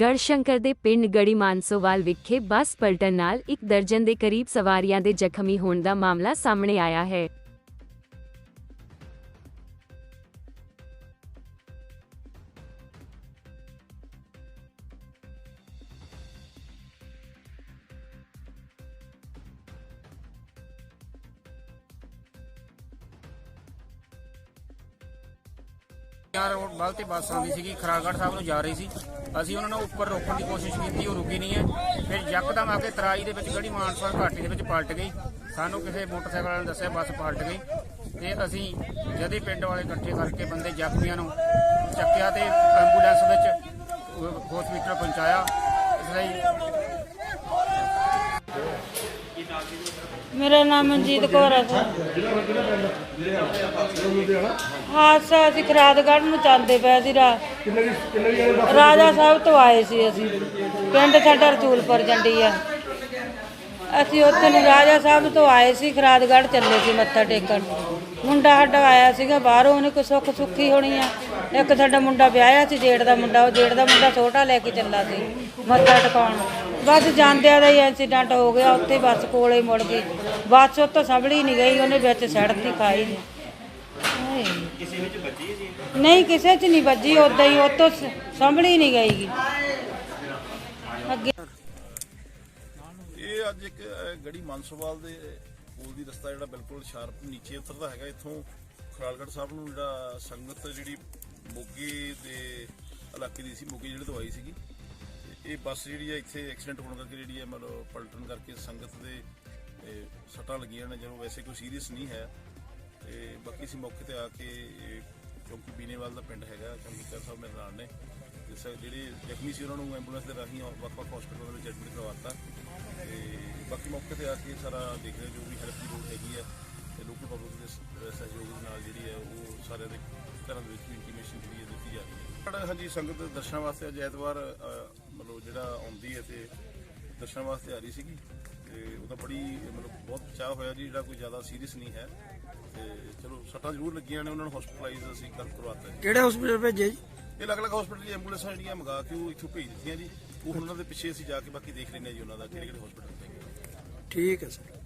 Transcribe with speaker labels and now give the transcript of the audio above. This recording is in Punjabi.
Speaker 1: ਗੜਸ਼ੰਕਰ ਦੇ ਪਿੰਡ ਗੜੀ ਮਾਨਸੋਵਾਲ ਵਿਖੇ ਬੱਸ ਪਲਟਣ ਨਾਲ ਇੱਕ ਦਰਜਨ ਦੇ ਕਰੀਬ ਸਵਾਰੀਆਂ ਦੇ ਜ਼ਖਮੀ ਹੋਣ ਦਾ ਮਾਮਲਾ ਸਾਹਮਣੇ ਆਇਆ ਹੈ।
Speaker 2: ਯਾਰ ਰੋਡ ਤੇ ਬੱਸ ਆਉਂਦੀ ਸੀਗੀ, ਖਰਾਗੜ ਸਾਹਿਬ ਨੂੰ ਜਾ ਰਹੀ ਸੀ। ਅਸੀਂ ਉਹਨਾਂ ਨੂੰ ਉੱਪਰ ਰੋਕਣ ਦੀ ਕੋਸ਼ਿਸ਼ ਕੀਤੀ, ਉਹ ਰੁਕੀ ਨਹੀਂ ਹੈ। ਫਿਰ ਯਕਦਮ ਆ ਕੇ ਤਰਾਈ ਦੇ ਵਿੱਚ ਗੜੀ ਮਾਨਸਾ ਘਾਟੀ ਦੇ ਵਿੱਚ ਪਲਟ ਗਈ। ਸਾਨੂੰ ਕਿਸੇ ਮੋਟਰਸਾਈਕਲ ਵਾਲੇ ਨੇ ਦੱਸਿਆ, ਬੱਸ ਪਲਟ ਗਈ। ਤੇ ਅਸੀਂ ਜਦੇ ਪਿੰਡ ਵਾਲੇ ਇਕੱਠੇ ਕਰਕੇ ਬੰਦੇ ਜ਼ਖਮੀਆਂ ਨੂੰ ਚੱਕਿਆ ਤੇ ਐਂਬੂਲੈਂਸ ਵਿੱਚ ਹਸਪੀਟਲ ਪਹੁੰਚਾਇਆ। ਇਸ ਲਈ
Speaker 3: ਮੇਰਾ ਨਾਮ ਮਨਜੀਤ ਕੌਰ ਹੈ ਸਰ। ਹਾਦਸਾ ਅਸੀਂ ਖਰਾਦਗੜ੍ਹ ਨੂੰ ਜਾਂਦੇ ਪਏ ਸੀ ਰਾ ਰਾਜਾ ਸਾਹਿਬ ਤੋਂ ਆਏ ਸੀ ਅਸੀਂ। ਪਿੰਡ ਸਾਡਾ ਰਸੂਲਪੁਰ ਜੰਡੀ ਆ। ਅਸੀਂ ਉੱਥੇ ਨੂੰ ਰਾਜਾ ਸਾਹਿਬ ਤੋਂ ਆਏ ਸੀ ਖਰਾਦਗੜ੍ਹ ਚੱਲੇ ਸੀ ਮੱਥਾ ਟੇਕਣ। ਮੁੰਡਾ ਸਾਡਾ ਆਇਆ ਸੀਗਾ ਬਾਹਰੋਂ, ਉਹਨੇ ਕੋਈ ਸੁੱਖ ਸੁੱਖੀ ਹੋਣੀ ਆ। ਇੱਕ ਸਾਡਾ ਮੁੰਡਾ ਵਿਆਹਿਆ ਸੀ ਜੇੜ ਦਾ ਮੁੰਡਾ, ਉਹ ਜੇੜ ਦਾ ਮੁੰਡਾ ਛੋਟਾ ਲੈ ਕੇ ਚੱਲਾ ਸੀ, ਮੱਥਾ ਟਿਕਾਉਣ। ਬਸ ਜਾਂਦਿਆਂ ਦਾ ਹੀ ਐਕਸੀਡੈਂਟ ਹੋ ਗਿਆ, ਉੱਥੇ ਬੱਸ ਕੋਲੇ ਮੁੜ ਗਈ। ਬੱਸ ਉੱਤੋਂ ਸੰਭਲੀ ਨਹੀਂ ਗਈ, ਉਹਨੇ ਵਿੱਚ ਸੜਕ ਖਾਈ ਨਹੀਂ ਹਾਏ। ਨਹੀਂ, ਕਿਸੇ 'ਚ ਨਹੀਂ ਵੱਜੀ ਉਦਾਂ ਹੀ ਉੱਤੋਂ ਸੰਭਲੀ ਨਹੀਂ ਗਈ ਅੱਗੇ
Speaker 4: ਇਹ ਅੱਜ ਇੱਕ ਗੜੀ ਮਾਨਸੋਵਾਲ ਦੇ ਪੁਲ ਦੀ ਰਸਤਾ ਜਿਹੜਾ ਬਿਲਕੁਲ ਸ਼ਾਰਪ ਨੀਚੇ ਉਤਰਦਾ ਹੈਗਾ ਇੱਥੋਂ ਖਰਾਲਗੜ੍ਹ ਸਾਹਿਬ ਨੂੰ ਜਿਹੜਾ ਸੰਗਤ ਜਿਹੜੀ ਮੋਗੇ ਦੇ ਇਲਾਕੇ ਦੀ ਸੀ ਮੋਗੇ ਜਿਹੜੇ ਤੋਂ ਆਈ ਸੀਗੀ ਤੇ ਇਹ ਬੱਸ ਜਿਹੜੀ ਹੈ ਇੱਥੇ ਐਕਸੀਡੈਂਟ ਹੋਣ ਕਰਕੇ ਜਿਹੜੀ ਹੈ ਮਤਲਬ ਪਲਟਣ ਕਰਕੇ ਸੰਗਤ ਦੇ ਸੱਟਾਂ ਲੱਗੀਆਂ ਨੇ ਜਦੋਂ ਵੈਸੇ ਕੋਈ ਸੀਰੀਅਸ ਨਹੀਂ ਹੈ। ਤੇ ਬਾਕੀ ਅਸੀਂ ਮੌਕੇ ਤੇ ਆ ਕੇ ਇਹ, ਕਿਉਂਕਿ ਬੀਨੇਵਾਲ ਦਾ ਪਿੰਡ ਹੈਗਾ ਚੰਡੀਗੜ੍ਹ ਸਾਹਿਬ ਮੇਰੇ ਨਾਲ ਨੇ ਜਿਹੜੇ ਜ਼ਖਮੀ ਸੀ ਉਹਨਾਂ ਨੂੰ ਐਂਬੂਲੈਂਸ ਦੇ ਰਾਹੀਂ ਵੱਖ-ਵੱਖ ਹਸਪਤਾਲਾਂ ਵਿੱਚ ਐਡਮਿਟ ਕਰਵਾਤਾ। ਤੇ ਬਾਕੀ ਮੌਕੇ ਤੇ ਆ ਕੇ ਸਾਰਾ ਦੇਖ ਰਹੇ ਜੋ ਵੀ ਹੈਲਪ ਦੀ ਲੋੜ ਹੈਗੀ ਹੈ ਤੇ ਲੋਕਲ ਪਬਲਿਕ ਦੇ ਸਹਿਯੋਗ ਦੇ ਨਾਲ ਜਿਹੜੀ ਹੈ ਉਹ ਸਾਰਿਆਂ ਦੇ ਘਰਾਂ ਦੇ ਵਿੱਚ ਵੀ ਇੰਟੀਮੇਸ਼ਨ ਜਿਹੜੀ ਹੈ ਦਿੱਤੀ ਜਾ ਰਹੀ ਹੈ। ਪਰ ਹਾਂਜੀ ਸੰਗਤ ਦੇ ਦਰਸ਼ਨਾਂ ਵਾਸਤੇ ਅੱਜ ਐਤਵਾਰ ਮਤਲਬ ਜਿਹੜਾ ਆਉਂਦੀ ਹੈ ਤੇ ਦਰਸ਼ਨਾਂ ਵਾਸਤੇ ਆ ਰਹੀ ਸੀਗੀ। ਤੇ ਉਹਦਾ ਬੜੀ ਮਤਲਬ ਬਹੁਤ ਚਾਹ ਹੋਇਆ ਜੀ ਜਿਹੜਾ ਕੋਈ ਜ਼ਿਆਦਾ ਸੀਰੀਅਸ ਨਹੀਂ ਹੈ। ਤੇ ਚਲੋ ਸੱਟਾਂ ਜ਼ਰੂਰ ਲੱਗੀਆਂ ਨੇ ਉਹਨਾਂ ਨੂੰ ਹਸਪੀਟਲਾਈਜ਼ ਅਸੀਂ ਕਰ ਕਰਵਾਤਾ ਜੀ।
Speaker 5: ਕਿਹੜੇ ਹਸਪੀਟਲ ਭੇਜੇ ਜੀ?
Speaker 4: ਇਹ ਅਲੱਗ-ਅਲੱਗ ਹਸਪੀਟਲ ਦੀ ਐਂਬੂਲੈਂਸਾਂ ਜਿਹੜੀਆਂ ਮੰਗਾ ਕੇ ਉਹ ਇੱਥੋਂ ਭੇਜ ਦਿੱਤੀਆਂ ਜੀ। ਉਹ ਹੁਣ ਉਹਨਾਂ ਦੇ ਪਿੱਛੇ ਅਸੀਂ ਜਾ ਕੇ ਬਾਕੀ ਦੇਖ ਲੈਂਦੇ ਹਾਂ ਜੀ ਉਹਨਾਂ ਦਾ ਕਿਹੜੇ ਕਿਹੜੇ ਹਸਪੀਟਲ ਤੇ
Speaker 5: ਠੀਕ ਹੈ ਸਰ।